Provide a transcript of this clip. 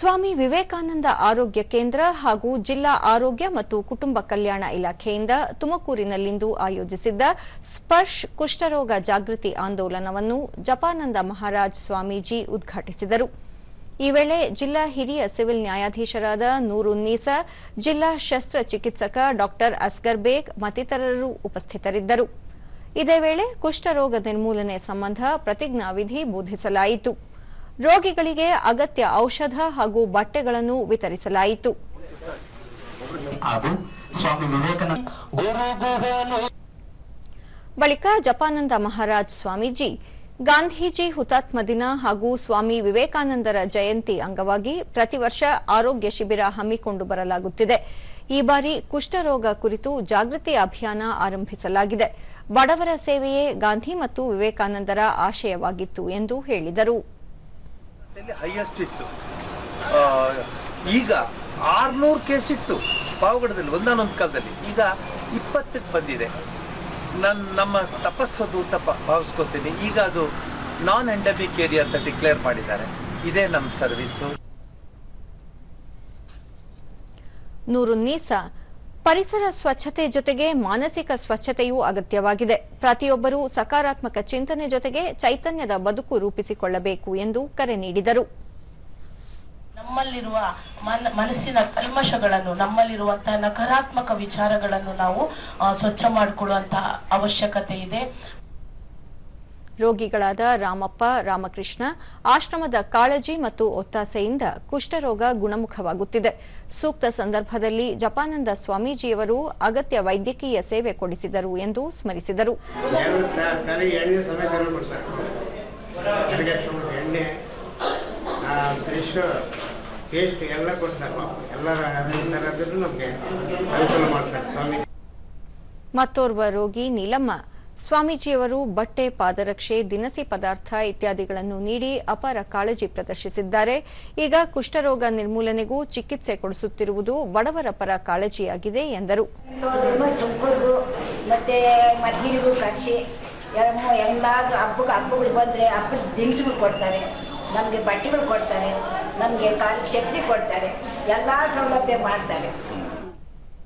ಸ್ವಾಮಿ ವಿವೇಕಾನಂದ ಆರೋಗ್ಯ ಕೇಂದ್ರ ಹಾಗೂ ಜಿಲ್ಲಾ ಆರೋಗ್ಯ ಮತ್ತು ಕುಟುಂಬ ಕಲ್ಯಾಣ ಇಲಾಖೆಯಿಂದ ತುಮಕೂರಿನಲ್ಲಿಂದು ಆಯೋಜಿಸಿದ್ದ ಸ್ಪರ್ಶ್ ಕುಷ್ಠರೋಗ ಜಾಗೃತಿ ಆಂದೋಲನವನ್ನು ಜಪಾನಂದ ಮಹಾರಾಜ್ ಸ್ವಾಮೀಜಿ ಉದ್ಘಾಟಿಸಿದರು. ಈ ವೇಳೆ ಜಿಲ್ಲಾ ಹಿರಿಯ ಸಿವಿಲ್ ನ್ಯಾಯಾಧೀಶರಾದ ನೂರುನ್ನೀಸ ಜಿಲ್ಲಾ ಶಸ್ತ್ರಚಿಕಿತ್ಸಕ ಡಾಕ್ಟರ್ ಅಸ್ಗರ್ ಬೇಗ್ ಮತ್ತಿತರರು ಉಪಸ್ಥಿತರಿದ್ದರು. ಇದೇ ವೇಳೆ ಕುಷ್ಠರೋಗ ನಿರ್ಮೂಲನೆ ಸಂಬಂಧ ಪ್ರತಿಜ್ಞಾವಿಧಿ ಬೋಧಿಸಲಾಯಿತು. ರೋಗಿಗಳಿಗೆ ಅಗತ್ಯ ಔಷಧ ಹಾಗೂ ಬಟ್ಟೆಗಳನ್ನು ವಿತರಿಸಲಾಯಿತು. ಹಾಗೂ ಸ್ವಾಮಿ ವಿವೇಕಾನಂದ ಬಳಿಕ ಜಪಾನಂದ ಮಹಾರಾಜ್ ಸ್ವಾಮೀಜಿ ಗಾಂಧೀಜಿ ಹುತಾತ್ಮ ದಿನ ಹಾಗೂ ಸ್ವಾಮಿ ವಿವೇಕಾನಂದರ ಜಯಂತಿ ಅಂಗವಾಗಿ ಪ್ರತಿ ವರ್ಷ ಆರೋಗ್ಯ ಶಿಬಿರ ಹಮ್ಮಿಕೊಂಡು ಬರಲಾಗುತ್ತಿದೆ. ಈ ಬಾರಿ ಕುಷ್ಠರೋಗ ಕುರಿತು ಜಾಗೃತಿ ಅಭಿಯಾನ ಆರಂಭಿಸಲಾಗಿದೆ. ಬಡವರ ಸೇವೆಯೇ ಗಾಂಧಿ ಮತ್ತು ವಿವೇಕಾನಂದರ ಆಶಯವಾಗಿತ್ತು ಎಂದು ಹೇಳಿದರು. ಹೈಯೆಸ್ಟ್ ಇತ್ತು. ಈಗ ಆರ್ನೂರು ಕೇಸ್ ಇತ್ತು ಪಾವಗಡದಲ್ಲಿ ಒಂದಾನೊಂದು ಕಾಲದಲ್ಲಿ. ಈಗ ಇಪ್ಪತ್ತಕ್ಕೆ ಬಂದಿದೆ. ನನ್ನ ನಮ್ಮ ತಪಸ್ಸದು ಅಂತ ಭಾವಿಸ್ಕೋತೀನಿ. ಈಗ ಅದು ನಾನ್ ಎಂಡಮಿಕ್ ಏರಿಯಾ ಅಂತ ಡಿಕ್ಲೇರ್ ಮಾಡಿದ್ದಾರೆ. ಇದೇ ನಮ್ಮ ಸರ್ವಿಸು ನೂರುನ್ನೀಸಾ ಪರಿಸರ ಸ್ವಚ್ಛತೆ ಜೊತೆಗೆ ಮಾನಸಿಕ ಸ್ವಚ್ಛತೆಯೂ ಅಗತ್ಯವಾಗಿದೆ. ಪ್ರತಿಯೊಬ್ಬರೂ ಸಕಾರಾತ್ಮಕ ಚಿಂತನೆ ಜೊತೆಗೆ ಚೈತನ್ಯದ ಬದುಕು ರೂಪಿಸಿಕೊಳ್ಳಬೇಕು ಎಂದು ಕರೆ ನೀಡಿದರು. ನಮ್ಮಲ್ಲಿರುವ ಮನ, ಮನಸ್ಸಿನ ಕಲ್ಮಶಗಳನ್ನು ನಮ್ಮಲ್ಲಿರುವಂತಹ ನಕಾರಾತ್ಮಕ ವಿಚಾರಗಳನ್ನು ನಾವು ಸ್ವಚ್ಛ ಮಾಡಿಕೊಳ್ಳುವಂತಹ ಅವಶ್ಯಕತೆ ಇದೆ. ರೋಗಿಗಳಾದ ರಾಮಪ್ಪ ರಾಮಕೃಷ್ಣ ಆಶ್ರಮದ ಕಾಳಜಿ ಮತ್ತು ಒತ್ತಾಸೆಯಿಂದ ಕುಷ್ಠರೋಗ ಗುಣಮುಖವಾಗುತ್ತಿದೆ. ಸೂಕ್ತ ಸಂದರ್ಭದಲ್ಲಿ ಜಪಾನಂದ ಸ್ವಾಮೀಜಿಯವರು ಅಗತ್ಯ ವೈದ್ಯಕೀಯ ಸೇವೆ ಕೊಡಿಸಿದರು ಎಂದು ಸ್ಮರಿಸಿದರು. ಎಲ್ಲ ಕೊಡ್ತಾರೆ ಎಲ್ಲರ ನಮಗೆ ಅನುಕೂಲ ಮಾಡ್ತಾರೆ ಸ್ವಾಮಿ ಮತ್ತೋರ್ವ ರೋಗಿ ನೀಲಮ್ಮ ಸ್ವಾಮೀಜಿಯವರು ಬಟ್ಟೆ ಪಾದರಕ್ಷೆ, ದಿನಸಿ ಪದಾರ್ಥ ಇತ್ಯಾದಿಗಳನ್ನು ನೀಡಿ ಅಪಾರ ಕಾಳಜಿ ಪ್ರದರ್ಶಿಸಿದ್ದಾರೆ. ಈಗ ಕುಷ್ಠರೋಗ ನಿರ್ಮೂಲನೆಗೂ ಚಿಕಿತ್ಸೆ ಕೊಡಿಸುತ್ತಿರುವುದು ಬಡವರ ಪರ ಕಾಳಜಿಯಾಗಿದೆ ಎಂದರು. ಕೊಡ್ತಾರೆ. ನಮಗೆ ಬಟ್ಟೆಗಳು ಕೊಡ್ತಾರೆ, ನಮಗೆ ಕಾಲಿಗೆ ಶಕ್ತಿ ಕೊಡ್ತಾರೆ, ಎಲ್ಲ ಸೌಲಭ್ಯ ಮಾಡ್ತಾರೆ.